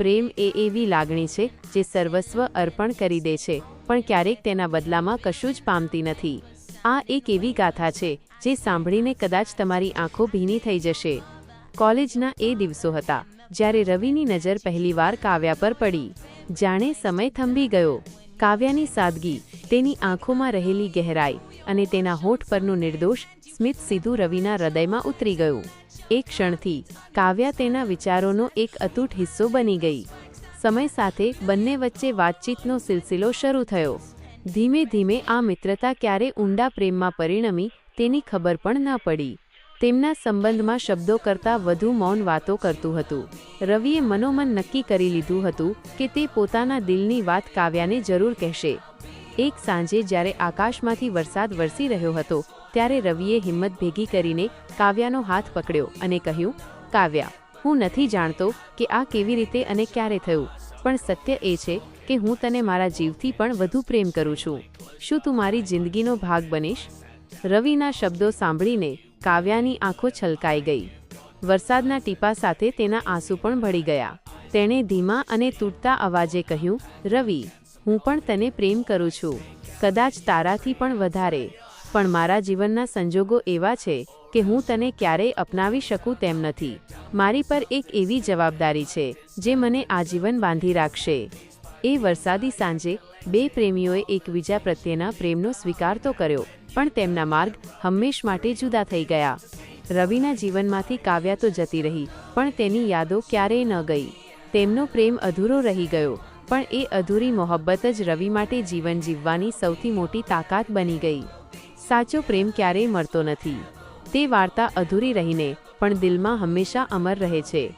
પ્રેમ એ એવી લાગણી છે જે સર્વસ્વ અર્પણ કરી દે છે, પણ ક્યારેક તેના બદલામાં કશું જ પામતી નથી. આ એક એવી ગાથા છે જે સાંભળીને કદાચ તમારી આંખો ભીની થઈ જશે. કોલેજના એ દિવસો હતા, જ્યારે રવિની નજર પહેલીવાર કાવ્યા પર પડી. જાણે સમય થંભી ગયો. કાવ્યાની સાદગી, તેની આંખોમાં રહેલી ગહેરાઈ અને તેના હોઠ પરનું નિર્દોષ સ્મિત સીધું રવિના હૃદયમાં ઉતરી ગયું. એક ક્ષણથી, કાવ્યા તેના વિચારોનો એક અતૂટ હિસ્સો બની ગઈ. સમય સાથે બંને વચ્ચે વાતચીતનો સિલસિલો શરૂ થયો. ધીમે ધીમે આ મિત્રતા ક્યારે ઊંડા પ્રેમમાં પરિણમી તેની ખબર પણ ન પડી. તેમના સંબંધમાં શબ્દો કરતાં વધુ મૌન વાતો કરતું હતું. રવિએ મનોમન નક્કી કરી લીધું હતું કે તે પોતાના દિલની વાત કાવ્યાને જરૂર કહેશે. એક સાંજે જ્યારે આકાશમાંથી વરસાદ વરસી રહ્યો હતો, ત્યારે રવિએ હિંમત ભેગી કરીને કાવ્યાનો હાથ પકડ્યો અને કહ્યું, કાવ્યા, હું નથી જાણતો કે આ કેવી રીતે અને ક્યારે થયું, પણ સત્ય એ છે કે હું તને મારા જીવથી પણ વધુ પ્રેમ કરું છું. શું તું મારી જિંદગીનો ભાગ બનીશ? રવિના શબ્દો સાંભળીને કાવ્યાની આંખો છલકાઈ ગઈ. વરસાદના ટીપા સાથે તેના આંસુ પણ ભળી ગયા. તેણે ધીમા અને તૂટતા અવાજે કહ્યું, રવિ હું પણ તને પ્રેમ કરું છું. કદાચ તારાથી પણ વધારે. પણ મારા જીવનના સંજોગો એવા છે કે હું તને ક્યારેય અપનાવી શકું તેમ નથી. મારી પર એક એવી જવાબદારી છે જે મને આજીવન બાંધી રાખશે. એ વરસાદી સાંજે બે પ્રેમીઓએ એકબીજા પ્રત્યેના પ્રેમનો સ્વીકાર તો કર્યો, પણ તેમના માર્ગ હંમેશ માટે જુદા થઈ ગયા. રવિના જીવનમાંથી કાવ્યા તો જતી રહી, પણ તેની યાદો ક્યારેય ન ગઈ. તેમનો પ્રેમ અધૂરો રહી ગયો. પણ એ અધૂરી મોહબ્બત જ રવિ માટે જીવન જીવવાની સૌથી મોટી તાકાત બની ગઈ. સાચો પ્રેમ ક્યારેય મળતો નથી. તે વાર્તા અધૂરી રહીને પણ દિલમાં હંમેશા અમર રહે છે.